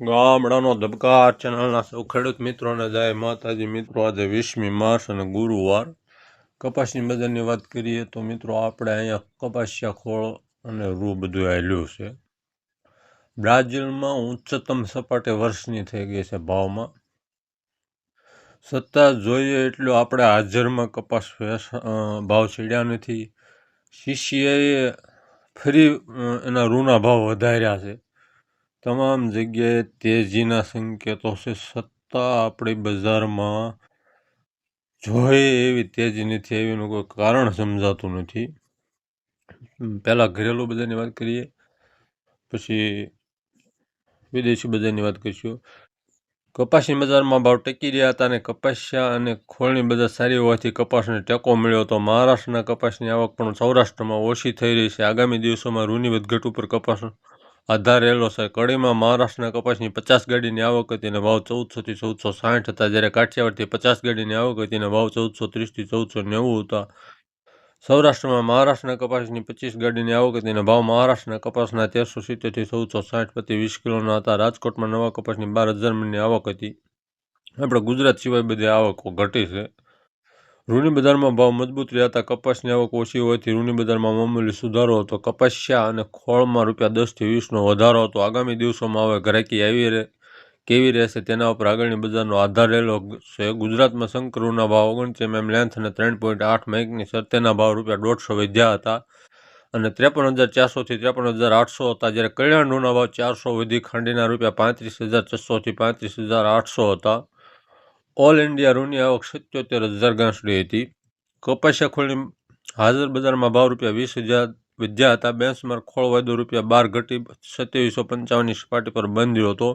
ગામડાનો ધબકાર ચેનલના સૌ ખેડૂત મિત્રોને જય માતાજી મિત્રો, આજે વીસમી માર્ચ અને ગુરુવાર. કપાસની બજારની વાત કરીએ તો મિત્રો, આપણે અહીંયા કપાસિયા ખોળ અને રૂ બધું આવેલું છે. બ્રાઝિલમાં ઉચ્ચતમ સપાટે વર્ષની થઈ ગઈ છે ભાવમાં. સત્તા જોઈએ એટલું આપણે હાજરમાં કપાસ ભાવ ચડ્યા નથી. શિષ્યએ ફરી એના રૂના ભાવ વધાર્યા છે. તમામ જગ્યાએ તેજીના સંકેતો છે. સત્તા આપણી બજારમાં જોઈએ એવી તેજી નથી એનું કોઈ કારણ સમજાતું નથી. પહેલાં ઘરેલું બજારની વાત કરીએ, પછી વિદેશી બજારની વાત કરીશું. કપાસની બજારમાં ભાવ ટકી રહ્યા હતા અને કપાસિયા અને ખોળની બજાર સારી હોવાથી કપાસને ટેકો મળ્યો હતો. મહારાષ્ટ્રના કપાસની આવક પણ સૌરાષ્ટ્રમાં ઓછી થઈ રહી છે. આગામી દિવસોમાં રૂની વધઘટ ઉપર કપાસ આધાર રહેલો છે. કડીમાં મહારાષ્ટ્રના કપાસની પચાસ ગાડીની આવક હતી અને ભાવ ચૌદસોથી ચૌદસો સાઠ હતા. જ્યારે કાઠિયાવાડથી પચાસ ગાડીની આવક હતી અને ભાવ ચૌદસો ત્રીસથી ચૌદસો નેવું હતા. સૌરાષ્ટ્રમાં મહારાષ્ટ્રના કપાસની પચીસ ગાડીની આવક હતી અને ભાવ મહારાષ્ટ્રના કપાસના તેરસો સિત્તેરથી ચૌદસો સાઠ પ્રતિ વીસ કિલોના હતા. રાજકોટમાં નવા કપાસની બાર હજાર મણની આવક હતી. આપણે ગુજરાત સિવાય બધી આવકો ઘટી છે. રૂની બજારમાં ભાવ મજબૂત રહ્યા હતા. કપાસની આવક ઓછી હોવાથી ઋણી બજારમાં મામૂલી સુધારો હતો. કપાસિયા અને ખોળમાં રૂપિયા દસથી વીસનો વધારો હતો. આગામી દિવસોમાં હવે ગ્રાહકી આવી રહે, કેવી રહેશે તેના ઉપર આગળની બજારનો આધાર રહેલો છે. ગુજરાતમાં શંકરુના ભાવ ઓગણત્રીસ એમ લેન્થ અને ત્રણ પોઈન્ટ આઠ મેકની સત્યના ભાવ રૂપિયા દોઢસો વધ્યા હતા અને ત્રેપન હજાર ચારસોથી ત્રેપન હજાર આઠસો હતા. જ્યારે કલ્યાણ કલ્યાણના ભાવ ચારસો વધી ખાંડીના રૂપિયા પાંત્રીસ હજાર છસોથી પાંત્રીસ હજાર આઠસો હતા. ઓલ ઇન્ડિયા રૂની આવક સત્યોતેર હજાર ગાંસડી હતી. કપાસિયા ખોળની હાજર બજારમાં ભાવ રૂપિયા વીસ હજાર વધ્યા હતા. બેન્ચમાર્ક ખોળ વાયદો રૂપિયા બાર ઘટી સત્યાવીસો પંચાવનની સપાટી પર બંધ્યો હતો.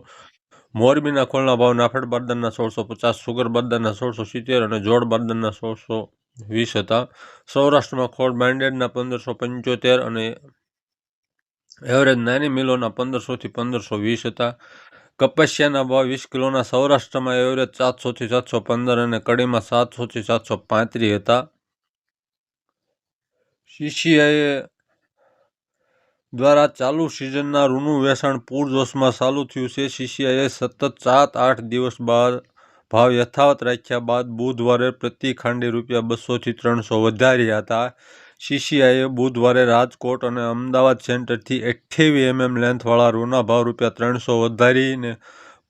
મોરબીના ખોળના ભાવ નાફેડ બારદાનના સોળસો પચાસ, સુગર બારદાનના સોળસો સિત્તેર અને જોડ બારદાનના સોળસો વીસ હતા. સૌરાષ્ટ્રમાં ખોળ બ્રાન્ડેડના પંદરસો પંચોતેર અને એવરેજ નાની મિલોના પંદરસોથી પંદરસો વીસ હતા. કપાસિયાના ભાવ વીસ કિલોના સૌરાષ્ટ્રમાં એવરેજ સાતસોથી સાતસો પંદર અને કડીમાં સાતસોથી સાતસો પાંત્રીસ હતા. સીસીઆઈએ દ્વારા ચાલુ સિઝનના રૂનું વેચાણ પૂરજોશમાં ચાલુ થયું છે. સીસીઆઈએ સતત સાત આઠ દિવસ બાદ ભાવ યથાવત રાખ્યા બાદ બુધવારે પ્રતિ ખાંડી રૂપિયા બસોથી ત્રણસો વધાર્યા હતા. સીસીઆઈએ બુધવારે રાજકોટ અને અમદાવાદ સેન્ટરથી અઠ્યાવી એમએમ લેન્થવાળા રૂના ભાવ રૂપિયા ત્રણસો વધારીને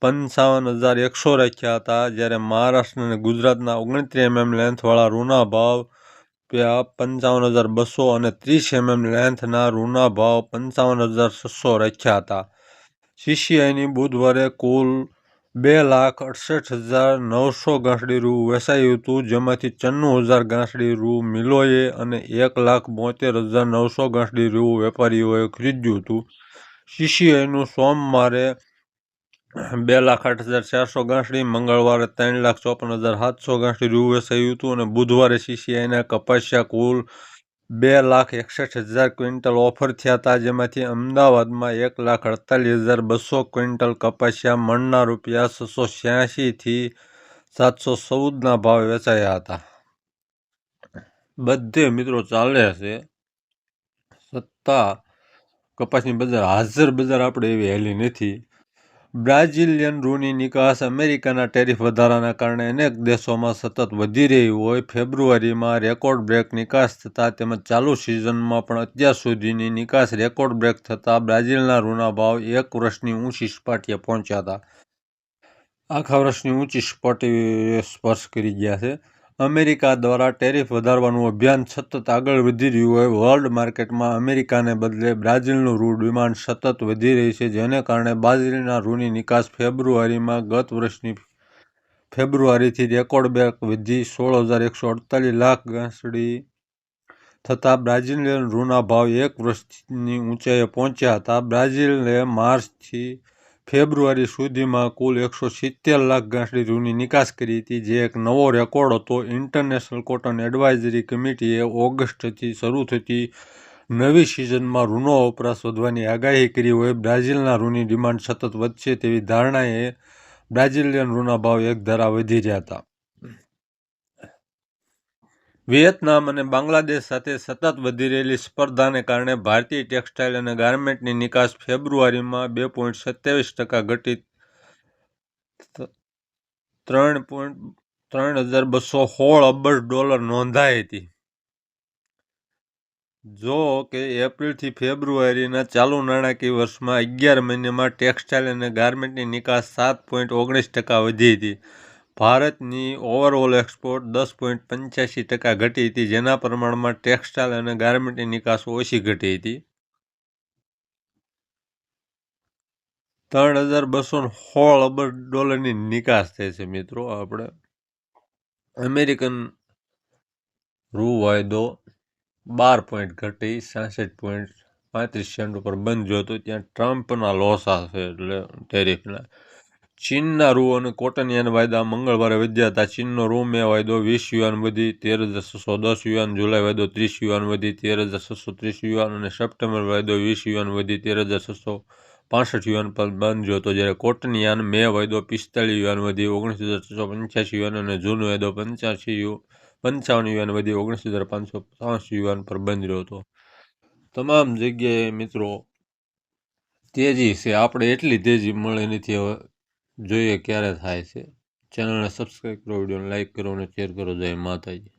પંચાવન હજાર એકસો રાખ્યા હતા, જ્યારે મહારાષ્ટ્ર અને ગુજરાતના ઓગણત્રીસ એમએમ લેન્થવાળા રૂના ભાવ રૂપિયા પંચાવન હજાર બસો અને ત્રીસ એમએમ લેન્થના રૂના ભાવ પંચાવન હજાર છસો રાખ્યા હતા. સીસીઆઈની બુધવારે કુલ બે લાખ અડસઠ હજાર નવસો ગાંસડી રૂ વેચાયું હતું, જેમાંથી ચન્નું હજાર ગાંસડી રૂ મિલોએ અને એક લાખ બોતેર હજાર નવસો ગાંસડી રૂ વેપારીઓએ ખરીદ્યું હતું. સીસીઆઈનું સોમવારે બે લાખ આઠ હજાર ચારસો ગાંસડી, મંગળવારે ત્રણ લાખ ચોપન હજાર સાતસો ગાંસડી રૂ વેચાયું હતું અને બુધવારે સીસીઆઈના કપાસિયા કુલ બે લાખ એકસઠ હજાર ક્વિન્ટલ ઓફર થયા હતા, જેમાંથી અમદાવાદમાં એક લાખ અડતાલીસ હજાર બસો ક્વિન્ટલ કપાસિયા, મણના રૂપિયા છસો છ્યાસીથી સાતસો ચૌદના ભાવ વેચાયા હતા. બધે મિત્રો ચાલે છે. સત્તા કપાસની બજાર, હાજર બજાર આપણે એવી હેલી નથી. બ્રાઝિલિયન રૂની નિકાસ અમેરિકાના ટેરિફ વધારાના કારણે અનેક દેશોમાં સતત વધી રહી હોય. ફેબ્રુઆરીમાં રેકોર્ડ બ્રેક નિકાસ થતાં તેમજ ચાલુ સિઝનમાં પણ અત્યાર સુધીની નિકાસ રેકોર્ડ બ્રેક થતાં બ્રાઝિલના રૂના ભાવ એક વર્ષની ઊંચી સપાટીએ પહોંચ્યા હતા. આખા વર્ષની ઊંચી સપાટી સ્પર્શ કરી ગયા છે. અમેરિકા દ્વારા ટેરિફ વધારવાનું અભિયાન સતત આગળ વધી રહ્યું હોય, વર્લ્ડ માર્કેટમાં અમેરિકાને બદલે બ્રાઝિલનું રૂ ડિમાન્ડ સતત વધી રહી છે, જેને કારણે બ્રાઝિલના રૂની નિકાસ ફેબ્રુઆરીમાં ગત વર્ષની ફેબ્રુઆરીથી રેકોર્ડ બેક વધી. સોળ હજાર એકસો અડતાલીસ લાખ ગાંસડી થતાં બ્રાઝિલિયન રૂના ભાવ એક વર્ષની ઊંચાઈએ પહોંચ્યા હતા. બ્રાઝિલે માર્ચથી ફેબ્રુઆરી સુધીમાં કુલ એકસો સિત્તેર લાખ ગાંસડી રૂની નિકાસ કરી હતી, જે એક નવો રેકોર્ડ હતો. ઇન્ટરનેશનલ કોટન એડવાઇઝરી કમિટીએ ઓગસ્ટથી શરૂ થતી નવી સિઝનમાં રૂનો વપરાશ વધવાની આગાહી કરી હોય, બ્રાઝિલના રૂની ડિમાન્ડ સતત વધશે તેવી ધારણાએ બ્રાઝિલિયન રૂના ભાવ એક ધારા વધી રહ્યા હતા. વિયેતનામ અને બાંગ્લાદેશ સાથે સતત વધી રહેલી સ્પર્ધાને કારણે ભારતીય ટેક્સટાઇલ અને ગાર્મેન્ટની નિકાસ ફેબ્રુઆરીમાં બે પોઈન્ટ સત્યાવીસ ટકા ઘટી ત્રણ પોઈન્ટ, ત્રણ હજાર બસો સોળ અબજ ડોલર નોંધાઈ હતી. જો કે એપ્રિલથી ફેબ્રુઆરીના ચાલુ નાણાકીય વર્ષમાં અગિયાર મહિનામાં ટેક્સટાઇલ અને ગાર્મેન્ટની નિકાસ સાત પોઈન્ટ ઓગણીસ ટકા વધી હતી. ભારતની ઓવરઓલ એક્સપોર્ટ દસ પોઈન્ટ પંચ્યાસી ટકા ઘટી હતી, જેના પ્રમાણમાં ટેક્સટાઇલ અને ગાર્મેન્ટની નિકાસ ઓછી ઘટી હતી. ત્રણ હજાર બસો સોળ અબજ ડોલરની નિકાસ થઈ છે મિત્રો આપણે. અમેરિકન રૂ વાયદો બાર પોઈન્ટ ઘટી, સાસઠ પોઈન્ટ પાંત્રીસ સેન્ટ ઉપર બંધ જોતો ત્યાં ટ્રમ્પના લોસા છે એટલે ટેરિફના ચીનના રૂ અને કોટન યન વાયદા મંગળવારે વધ્યા હતા. ચીનનો રૂ મે વાયદો વીસ યુવાન વધી, તેર હજાર છસો દસ યુવાન જુલાઈ વાયદો ત્રીસ યુવાન વધી, તેર હજાર છસો ત્રીસ યુવાન અને સપ્ટેમ્બર વાયદો વીસ યુવાન વધી, તેર હજાર છસો પાસઠ યુવાન પર બંધ જોતો જ્યારે કોટન યાન મે વાયદો પિસ્તાળીસ યુવાન વધી, ઓગણીસ હજાર છસો પંચ્યાસી યુવાન અને જૂન વાયદો પંચ્યાસી યુ, પંચાવન યુવાન વધી, ઓગણીસ હજાર પાંચસો પાંચ યુવાન પર બંધ રહ્યો હતો. તમામ જગ્યાએ મિત્રો તેજી છે. આપણે એટલી તેજી મળી નથી હવે. જોઈએ ક્યારે થાય છે. ચેનલને સબસ્ક્રાઈબ કરો, વિડીયોને લાઈક કરો અને શેર કરો. જય માતાજી.